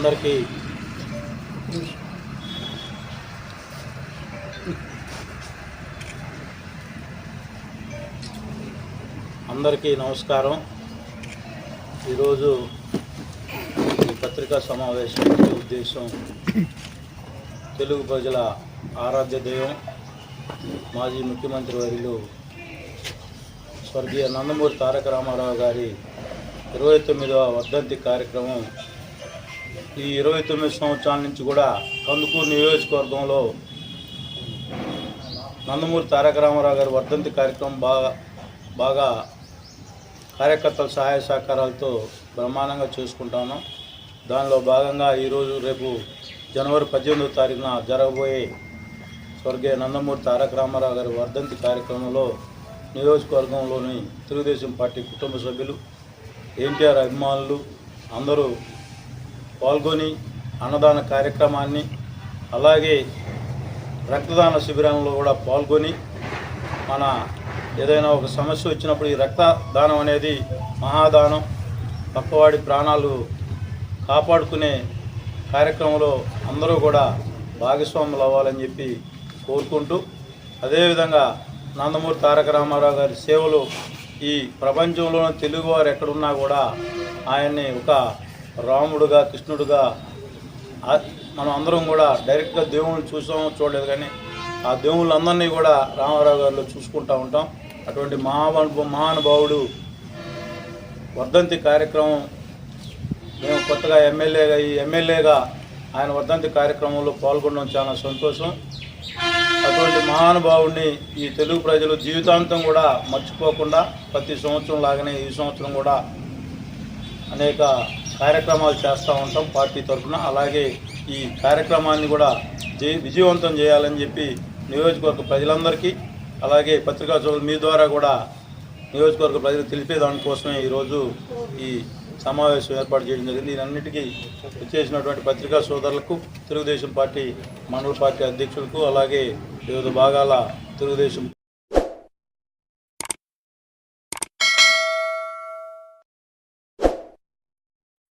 అందరికీ అందరికీ నమస్కారం. ఈరోజు ఈ పత్రికా సమావేశం ఉద్దేశం తెలుగు ప్రజల ఆరాధ్య దైవం మాజీ ముఖ్యమంత్రి వర్యులు స్వర్గీయ నందమూరి తారక రామారావు గారి ఇరవై తొమ్మిదవ వర్ధంతి కార్యక్రమం ఈ ఇరవై తొమ్మిది సంవత్సరాల నుంచి కూడా కందుకూరు నియోజకవర్గంలో నందమూరి తారక రామారావు గారి వర్ధంతి కార్యక్రమం బాగా బాగా కార్యకర్తల సహాయ సహకారాలతో బ్రహ్మాండంగా చేసుకుంటాను దానిలో భాగంగా ఈరోజు రేపు జనవరి పద్దెనిమిదో తారీఖున జరగబోయే స్వర్గీయ నందమూరి తారక రామారావు గారి వర్ధంతి కార్యక్రమంలో నియోజకవర్గంలోని తెలుగుదేశం పార్టీ కుటుంబ సభ్యులు ఎన్టీఆర్ అభిమానులు అందరూ పాల్గొని అన్నదాన కార్యక్రమాన్ని అలాగే రక్తదాన శిబిరంలో కూడా పాల్గొని మన ఏదైనా ఒక సమస్య వచ్చినప్పుడు ఈ రక్తదానం అనేది మహాదానం. పక్కవాడి ప్రాణాలు కాపాడుకునే కార్యక్రమంలో అందరూ కూడా భాగస్వాములు అవ్వాలని చెప్పి కోరుకుంటూ అదేవిధంగా నందమూరి తారక రామారావు గారి సేవలు ఈ ప్రపంచంలోని తెలుగువారు ఎక్కడున్నా కూడా ఆయన్ని ఒక రాముడుగా కృష్ణుడుగా మనం అందరం కూడా డైరెక్ట్గా దేవుణ్ణి చూసాం చూడలేదు కానీ ఆ దేవుళ్ళందరినీ కూడా రామారావు గారిలో చూసుకుంటూ ఉంటాం. అటువంటి మహాను మహానుభావుడు వర్ధంతి కార్యక్రమం మేము కొత్తగా ఎమ్మెల్యేగా ఈ ఎమ్మెల్యేగా ఆయన వర్ధంతి కార్యక్రమంలో పాల్గొనడం చాలా సంతోషం. అటువంటి మహానుభావుడిని ఈ తెలుగు ప్రజలు జీవితాంతం కూడా మర్చిపోకుండా ప్రతి సంవత్సరం లాగానే ఈ సంవత్సరం కూడా అనేక కార్యక్రమాలు చేస్తూ ఉంటాం పార్టీ తరఫున. అలాగే ఈ కార్యక్రమాన్ని కూడా విజయవంతం చేయాలని చెప్పి నియోజకవర్గ ప్రజలందరికీ అలాగే పత్రికా సోదరులు మీ ద్వారా కూడా నియోజకవర్గ ప్రజలు తెలిపేదానికోసమే ఈరోజు ఈ సమావేశం ఏర్పాటు చేయడం జరిగింది. దీనన్నిటికీ వచ్చేసినటువంటి పత్రికా సోదరులకు తెలుగుదేశం పార్టీ మండల పార్టీ అధ్యక్షులకు అలాగే వివిధ భాగాల తెలుగుదేశం